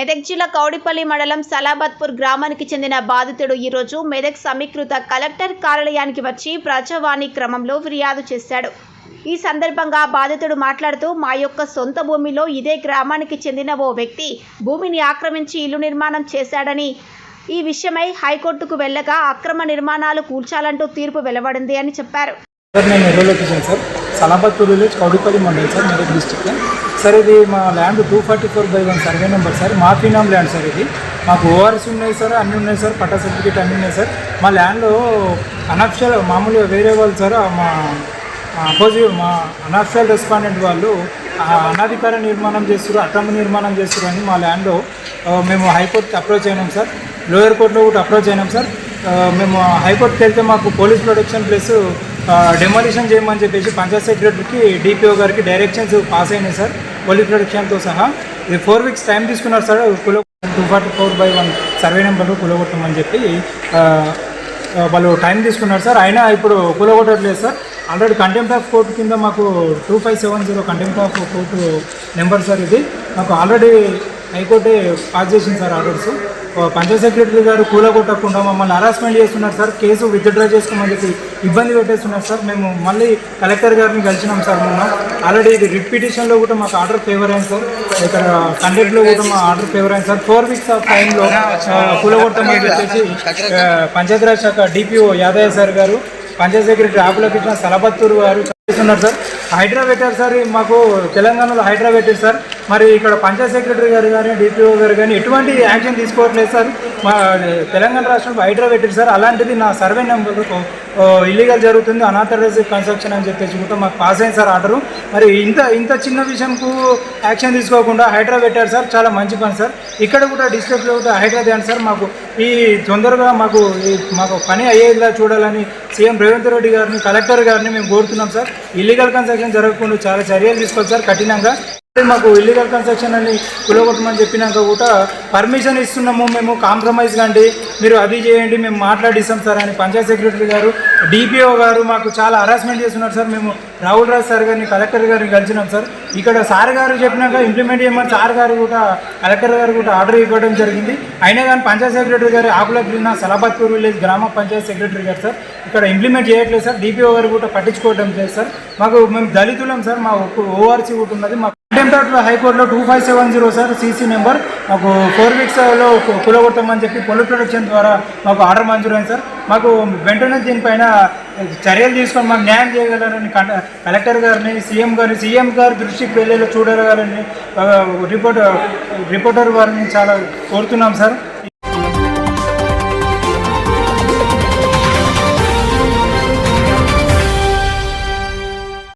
మెదక్ జిల్లా కౌడిపల్లి మండలం సలాబత్పూర్ గ్రామానికి చెందిన బాధితుడు ఈరోజు మెదక్ సమీకృత కలెక్టర్ కార్యాలయానికి వచ్చి ప్రజావాణి క్రమంలో ఫిర్యాదు చేశాడు. ఈ సందర్భంగా బాధితుడు మాట్లాడుతూ మా యొక్క సొంత భూమిలో ఇదే గ్రామానికి చెందిన ఓ వ్యక్తి భూమిని ఆక్రమించి ఇల్లు నిర్మాణం చేశాడని ఈ విషయమై హైకోర్టుకు వెళ్ళగా అక్రమ నిర్మాణాలు కూల్చాలంటూ తీర్పు వెలువడింది అని చెప్పారు. Sir sir Salabadpur village Kowdipally mandal sir Medak డిస్టిక్లో సార్ ఇది మా land two forty four by one survey number sir. మా ఫినామ్ ల్యాండ్ సార్ ఇది. మాకు ఓఆర్ఎస్ ఉన్నాయి సార్ అన్నీ ఉన్నాయి సార్ పట్టా సర్టిఫికేట్ అన్నీ ఉన్నాయి సార్. మా ల్యాండ్లో అనఫిషియల్ మామూలుగా వేరే వాళ్ళు సార్ మా అపోజిట్ మా అనఫిషియల్ రెస్పాండెంట్ వాళ్ళు అనాధికార నిర్మాణం చేస్తారు అక్రమ నిర్మాణం చేస్తారు అని మా ల్యాండ్లో మేము హైకోర్టుకి అప్రోచ్ అయినాం సార్. లోయర్ కోర్టులో కూడా అప్రోచ్ అయినాం సార్. మేము హైకోర్టుకి వెళ్తే మాకు పోలీస్ ప్రొటెక్షన్ ప్లస్ డెమాలిషన్ చేయమని చెప్పేసి పంచాయత్ సెక్రటరీకి డిపిఓ గారికి డైరెక్షన్స్ పాస్ అయినాయి సార్ పోలీస్ ప్రొటెక్షన్తో సహా. ఇది ఫోర్ వీక్స్ టైం తీసుకున్నారు sir కులో two forty four by one survey నెంబర్లో కులగొట్టమని చెప్పి వాళ్ళు టైం తీసుకున్నారు సార్ అయినా ఇప్పుడు కులగొట్టట్లేదు sir already contempt of court కింద మాకు two five seven zero contempt of court number sir ఇది. మాకు ఆల్రెడీ హైకోర్టే పాస్ చేసింది సార్ ఆర్డర్స్ పంచాయత్ సెక్రటరీ గారు కూలగొట్టకుండా మమ్మల్ని హరాస్మెంట్ చేస్తున్నారు సార్. కేసు విత్డ్రా చేసుకోమని చెప్పి ఇబ్బంది పెట్టేస్తున్నారు సార్. మేము మళ్ళీ కలెక్టర్ గారిని కలిసినాం సార్ మొన్న. ఆల్రెడీ ఇది రిట్ పిటిషన్లో కూడా మాకు ఆర్డర్ ఫేవర్ అయింది సార్. ఇక్కడ కంటెంట్లో కూడా మా ఆర్డర్ ఫేవర్ అయింది సార్. ఫోర్ వీక్స్ ఆఫ్ టైంలో కూలగొట్టమని చెప్పేసి పంచాయతీరాజ్ శాఖ డిపిఓ యాదయ్య సార్ గారు పంచాయత్ సెక్రటరీ ఆపుల కృష్ణ సలబత్తూరు గారు చేస్తున్నారు సార్. హైడ్రా పెట్టారు సార్ మాకు తెలంగాణలో హైడ్రా పెట్టారు సార్. మరి ఇక్కడ పంచాయత్ సెక్రటరీ గారు కానీ డిపిఓ గారు కానీ ఎటువంటి యాక్షన్ తీసుకోవట్లేదు సార్. మా తెలంగాణ రాష్ట్రంలో హైడ్రా పెట్టారు సార్ అలాంటిది నా సర్వే నెంబర్ ఇల్లీగల్ జరుగుతుంది అనాథరైజ్ కన్స్ట్రక్షన్ అని చెప్పేసి కూడా మాకు పాస్ అయింది సార్ ఆర్డరు. మరి ఇంత ఇంత చిన్న విషయంకు యాక్షన్ తీసుకోకుండా హైడ్రా పెట్టారు సార్ చాలా మంచి పని సార్. ఇక్కడ కూడా డిస్ట్రిక్ట్లో కూడా హైడ్రా తేండి సార్ మాకు ఈ తొందరగా మాకు ఈ మాకు పని అయ్యేలా చూడాలని సీఎం రేవంత్ రెడ్డి గారిని కలెక్టర్ గారిని మేము కోరుతున్నాం సార్. ఇల్లీగల్ కన్స్ట్రక్షన్ జరగకుండా చాలా చర్యలు తీసుకోవాలి సార్ కఠినంగా. మాకు ఇల్లీగల్ కన్స్ట్రక్షన్ అని కులగొట్టమని చెప్పినాక కూడా పర్మిషన్ ఇస్తున్నాము మేము కాంప్రమైజ్ కండి మీరు అది చేయండి మేము మాట్లాడిస్తాం సార్ అని పంచాయత్ సెక్రటరీ గారు డిపిఓ గారు మాకు చాలా హరాస్మెంట్ చేస్తున్నారు సార్. మేము రాహుల్ రాజ్ సార్ గారిని కలెక్టర్ గారిని కలిసినాం సార్. ఇక్కడ సార్ గారు చెప్పినాక ఇంప్లిమెంట్ చేయమని సార్ గారు కూడా కలెక్టర్ గారు కూడా ఆర్డర్ ఇవ్వడం జరిగింది. అయినా కానీ పంచాయత్ సెక్రటరీ గారు ఆకులగిరిన సలాబాద్పూర్ విలేజ్ గ్రామ పంచాయత్ సెక్రటరీ గారు సార్ ఇక్కడ ఇంప్లిమెంట్ చేయట్లేదు సార్. డిపిఓ గారు కూడా పట్టించుకోవడం లేదు సార్. మాకు మేము దళితులం సార్ మా ఓఆర్సీ కూడా ఉన్నది మాకు కంటెంప్ట్ హైకోర్టులో two five seven zero sir CC number. మాకు ఫోర్ వీక్స్లో కులగొట్టమని చెప్పి పొలి ప్రొడక్షన్ ద్వారా మాకు ఆర్డర్ మంజూరైంది సార్. మాకు వెంటనే దీనిపైన చర్యలు తీసుకొని మాకు న్యాయం చేయగలరని కలెక్టర్ గారిని సీఎం గారిని సీఎం గారి దృష్టికి వెళ్ళేలా చూడగలరని రిపోర్టర్ రిపోర్టర్ వారిని చాలా కోరుతున్నాం సార్.